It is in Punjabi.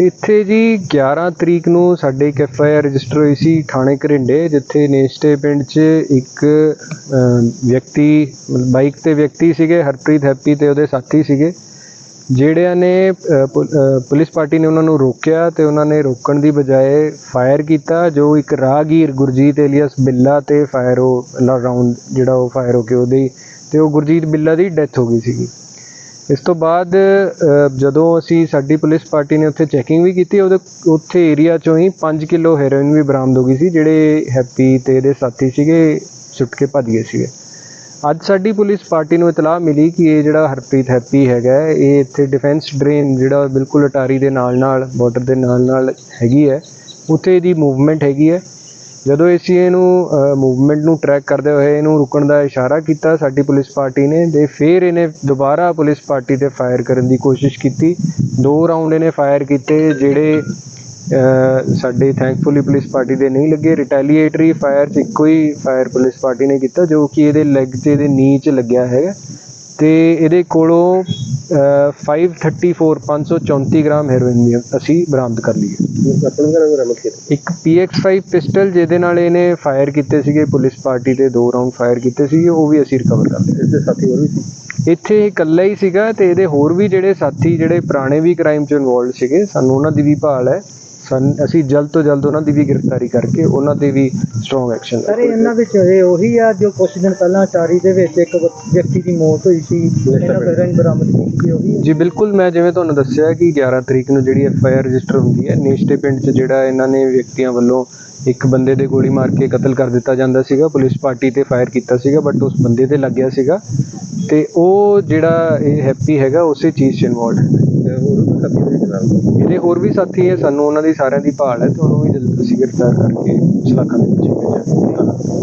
ਇੱਥੇ ਜੀ 11 ਤਰੀਕ ਨੂੰ ਸਾਡੇ ਇੱਕ ਐਫ ਆਈ ਆਰ ਰਜਿਸਟਰ ਹੋਈ ਸੀ ਥਾਣੇ ਘਰਿੰਡੇ, ਜਿੱਥੇ ਨੇਸਟੇ ਪਿੰਡ 'ਚ ਇੱਕ ਵਿਅਕਤੀ, ਬਾਈਕ ਤੇ ਵਿਅਕਤੀ ਸੀਗੇ, ਹਰਪ੍ਰੀਤ ਹੈਪੀ ਤੇ ਉਹਦੇ ਸਾਥੀ ਸੀਗੇ, ਜਿਹੜਿਆਂ ਨੇ ਪੁਲਿਸ ਪਾਰਟੀ ਨੇ ਉਹਨਾਂ ਨੂੰ ਰੋਕਿਆ ਤੇ ਉਹਨਾਂ ਨੇ ਰੋਕਣ ਦੀ ਬਜਾਏ ਫਾਇਰ ਕੀਤਾ, ਜੋ ਇੱਕ ਰਾਹਗੀਰ ਗੁਰਜੀਤ ਏਲੀਅਸ ਬਿੱਲਾ ਤੇ ਫਾਇਰ ਉਹ ਰਾਉਂਡ ਜਿਹੜਾ ਉਹ ਫਾਇਰ ਹੋ ਕੇ ਉਹਦੀ ਤੇ ਉਹ ਗੁਰਜੀਤ ਬਿੱਲਾ ਦੀ ਡੈਥ ਹੋ ਗਈ ਸੀਗੀ। ਇਸ ਤੋਂ ਬਾਅਦ ਜਦੋਂ ਅਸੀਂ ਸਾਡੀ ਪੁਲਿਸ ਪਾਰਟੀ ਨੇ ਉੱਥੇ ਚੈਕਿੰਗ ਵੀ ਕੀਤੀ, ਉਹਦੇ ਉੱਥੇ ਏਰੀਆ ਚੋਂ ਹੀ 5 ਕਿਲੋ ਹੈਰੋਇਨ ਵੀ ਬਰਾਮਦ ਹੋ ਗਈ ਸੀ, ਜਿਹੜੇ ਹੈਪੀ ਤੇ ਇਹਦੇ ਸਾਥੀ ਸੀਗੇ, ਸੁੱਟ ਕੇ ਭੱਜ ਗਏ ਸੀਗੇ। ਅੱਜ ਸਾਡੀ ਪੁਲਿਸ ਪਾਰਟੀ ਨੂੰ ਇਤਲਾਹ ਮਿਲੀ ਕਿ ਇਹ ਜਿਹੜਾ ਹਰਪ੍ਰੀਤ ਹੈਪੀ ਹੈਗਾ, ਇਹ ਇੱਥੇ ਡਿਫੈਂਸ ਡਰੇਨ ਜਿਹੜਾ ਬਿਲਕੁਲ ਅਟਾਰੀ ਦੇ ਨਾਲ ਨਾਲ ਬਾਰਡਰ ਦੇ ਨਾਲ ਨਾਲ ਹੈਗੀ ਹੈ। ਉੱਥੇ ਇਹਦੀ ਮੂਵਮੈਂਟ ਹੈਗੀ ਹੈ। ਜਦੋਂ ਅਸੀਂ ਇਹਨੂੰ ਮੂਵਮੈਂਟ ਨੂੰ ਟਰੈਕ ਕਰਦੇ ਹੋਏ ਇਹਨੂੰ ਰੁਕਣ ਦਾ ਇਸ਼ਾਰਾ ਕੀਤਾ, ਸਾਡੀ ਪੁਲਿਸ ਪਾਰਟੀ ਨੇ, ਤੇ ਫਿਰ ਇਹਨੇ ਦੁਬਾਰਾ ਪੁਲਿਸ ਪਾਰਟੀ ਤੇ ਫਾਇਰ ਕਰਨ ਦੀ ਕੋਸ਼ਿਸ਼ ਕੀਤੀ। ਦੋ ਰਾਉਂਡ ਇਹਨੇ ਫਾਇਰ ਕੀਤੇ, ਜਿਹੜੇ ਸਾਡੇ ਥੈਂਕਫੁਲੀ ਪੁਲਿਸ ਪਾਰਟੀ ਦੇ ਨਹੀਂ ਲੱਗੇ। ਰਿਟੈਲੀਏਟਰੀ ਫਾਇਰ ਚ ਇੱਕੋ ਹੀ ਫਾਇਰ ਪੁਲਿਸ ਪਾਰਟੀ ਨੇ ਕੀਤਾ, ਜੋ ਕਿ ਇਹਦੇ ਲੈਗ ਤੇ, ਇਹਦੇ ਨੀ ਚ ਲੱਗਿਆ ਹੈਗਾ। ਤੇ ਇਹਦੇ ਕੋਲੋਂ ਅਹ, 534 534 ਗ੍ਰਾਮ ਹੈਰੋਇਨ ਵੀ ਅਸੀਂ ਬਰਾਮਦ ਕਰ ਲਈ ਹੈ ਆਪਣੇ ਘਰ ਬਰਾਮਦ ਕੀਤਾ। ਇੱਕ PX5 ਪਿਸਟਲ ਜਿਹਦੇ ਨਾਲ ਇਹਨੇ ਫਾਇਰ ਕੀਤੇ ਸੀਗੇ ਪੁਲਿਸ ਪਾਰਟੀ ਤੇ ਦੋ ਰਾਉਂਡ ਫਾਇਰ ਕੀਤੇ ਸੀਗੇ ਉਹ ਵੀ ਅਸੀਂ ਰਿਕਵਰ ਕਰ ਲਏ। ਇਸ ਦੇ ਸਾਥੀ ਹੋਰ ਵੀ ਸੀ? ਇੱਥੇ ਇਹ ਇਕੱਲਾ ਹੀ ਸੀਗਾ ਤੇ ਇਹਦੇ ਹੋਰ ਵੀ ਜਿਹੜੇ ਸਾਥੀ ਜਿਹੜੇ ਪੁਰਾਣੇ ਵੀ ਕ੍ਰਾਈਮ 'ਚ ਇਨਵੋਲਡ ਸੀਗੇ ਸਾਨੂੰ ਉਹਨਾਂ ਦੀ ਵੀ ਭਾਲ ਹੈ। ਸਨ। ਅਸੀਂ ਜਲਦ ਤੋਂ ਜਲਦ ਉਹਨਾਂ ਦੀ ਵੀ ਗ੍ਰਿਫਤਾਰੀ ਕਰਕੇ ਉਹਨਾਂ ਤੇ ਵੀ ਸਟਰੋਂਗ ਐਕਸ਼ਨ ਸਰ ਇਹਨਾਂ ਵਿੱਚ ਇਹ ਉਹੀ ਆ ਜੋ ਕੁਝ ਦਿਨ ਪਹਿਲਾਂ ਅਟਾਰੀ ਦੇ ਵਿੱਚ ਇੱਕ ਵਿਅਕਤੀ ਦੀ ਮੌਤ ਹੋਈ ਸੀ। ਇਹਨਾਂ ਫਿਰ ਬਰਾਮਦ ਕੀਤੀ ਗਈ ਉਹੀ ਆ। ਜੀ ਬਿਲਕੁਲ ਮੈਂ ਜਿਵੇਂ ਤੁਹਾਨੂੰ ਦੱਸਿਆ ਕਿ 11 ਤਰੀਕ ਨੂੰ ਜਿਹੜੀ ਐਫ ਆਈ ਆਰ ਰਜਿਸਟਰ ਹੁੰਦੀ ਹੈ ਨੇਸ਼ਟੇ ਪਿੰਡ 'ਚ ਜਿਹੜਾ ਇਹਨਾਂ ਨੇ ਵਿਅਕਤੀਆਂ ਵੱਲੋਂ ਇੱਕ ਬੰਦੇ ਦੇ ਗੋਲੀ ਮਾਰ ਕੇ ਕਤਲ ਕਰ ਦਿੱਤਾ ਜਾਂਦਾ ਸੀਗਾ ਪੁਲਿਸ ਪਾਰਟੀ ਤੇ ਫਾਇਰ ਕੀਤਾ ਸੀਗਾ ਬਟ ਉਸ ਬੰਦੇ ਤੇ ਲੱਗਿਆ ਸੀਗਾ। ਤੇ ਉਹ ਜਿਹੜਾ ਇਹ ਹੈਪੀ ਹੈਗਾ ਉਸੇ ਚੀਜ਼ 'ਚ ਇਨਵੋਲਡ ਹੈ। ਤੇ ਹੋਰ ਵੀ ਸਾਥੀ ਦੇ ਨਾਲ। ਇਹਦੇ ਹੋਰ ਵੀ ਸਾਥੀ ਹੈ, ਸਾਨੂੰ ਉਹਨਾਂ ਦੀ ਸਾਰਿਆਂ ਦੀ ਭਾਲ ਹੈ, ਤੇ ਉਹਨੂੰ ਵੀ ਜਲਦ ਤੁਸੀਂ ਗ੍ਰਿਫਤਾਰ ਕਰਕੇ ਸਲਾਖਾਂ ਦੇ ਵਿੱਚ ਭੇਜਾਂਗੇ